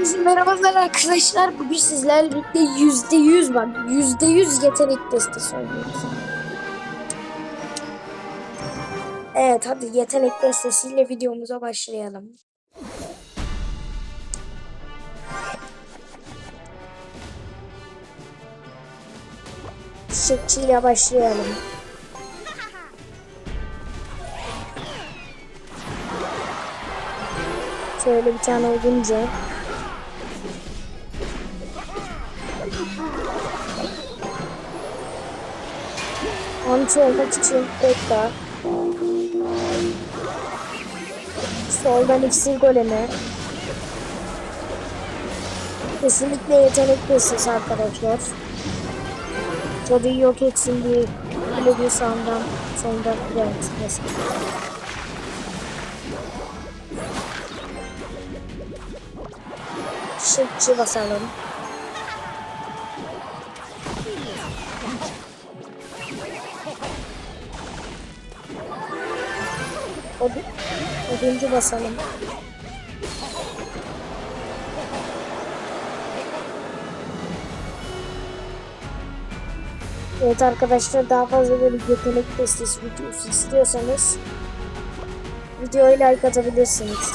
Hepinize merhabalar arkadaşlar. Bugün sizlerle birlikte yüzde yüz bak yüzde yüz yetenek testi oynuyoruz. Evet hadi yetenek testisiyle videomuza başlayalım. Çiçekçiyle başlayalım. Şöyle bir tane olunca. Anti olmak için tekrar. Soldan iksir golemi. Kesinlikle yetenek testisi arkadaşlar. Cadıyı yok etsin diye böyle bir sağından sonunda evet mesela. Çiçekçi basalım. Od oduncu basalım. Evet arkadaşlar daha fazla böyle yetenek testisi videosu istiyorsanız videoya like atabilirsiniz.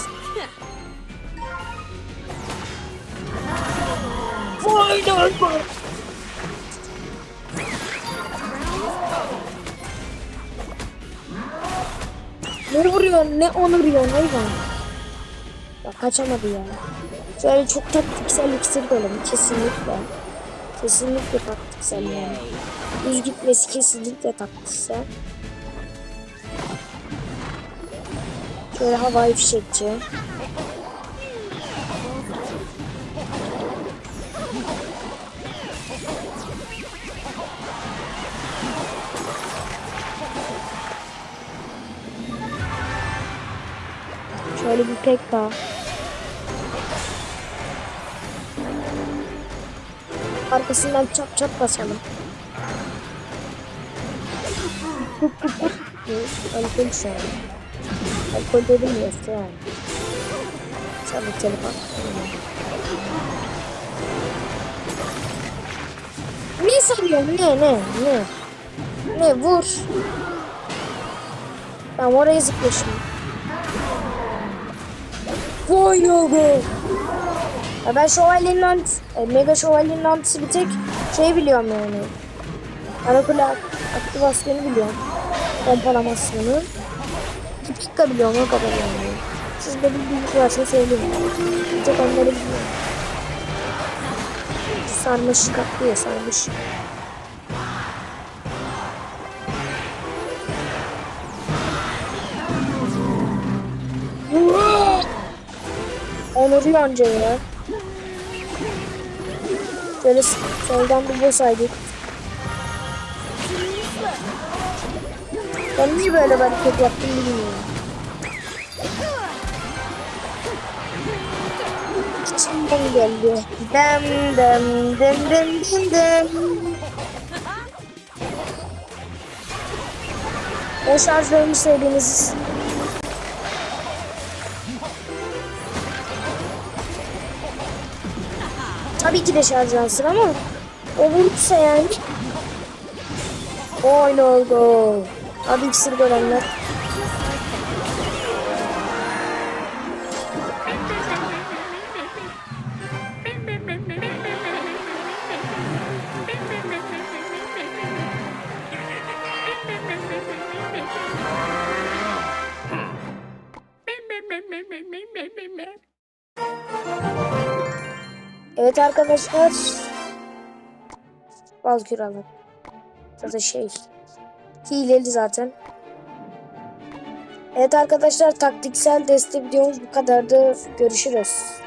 Final Ne vuruyor ne onu vuruyor hayvan. Bak kaçamadı ya. Şöyle çok taktiksel iksir golem kesinlikle. Kesinlikle taktiksel yani. Düz gitmesi kesinlikle taktiksel. Şöyle havai fişekçi. Şöyle bir pek daha. Arkasından çap çap basalım. Alkol şu an. Alkol dedim ya yani. Çabuk telefon. Ne sanıyorsun? Ne ne ne? Ne vur. Ben oraya zıpla Vay yoga. Ya ben şövalyenin ant, e, mega şövalyenin antisi bir tek şey biliyorum yani. Arakula aktivasyonu biliyorum. Pompalamasını. Tipikka biliyorum o kadar yani. Siz de bildiğiniz varsa söyleyin. Bir tek onları biliyorum. Sarmaşık atlıyor sarmaşık. Onur anca ya. Şöyle soldan bir boss aydık. Ben niye böyle hareket yaptım bilmiyorum. İçimden geldi. Dem dem dem dem dem dem. O şarjlarını söylediğiniz Tabii ki de şarjlansın ama o vurursa yani Oy ne oldu? Hadi iksir görenler. Evet arkadaşlar. Valkür alın. Zaten şey. Hileli zaten. Evet arkadaşlar taktiksel destek videomuz bu kadardı. Görüşürüz.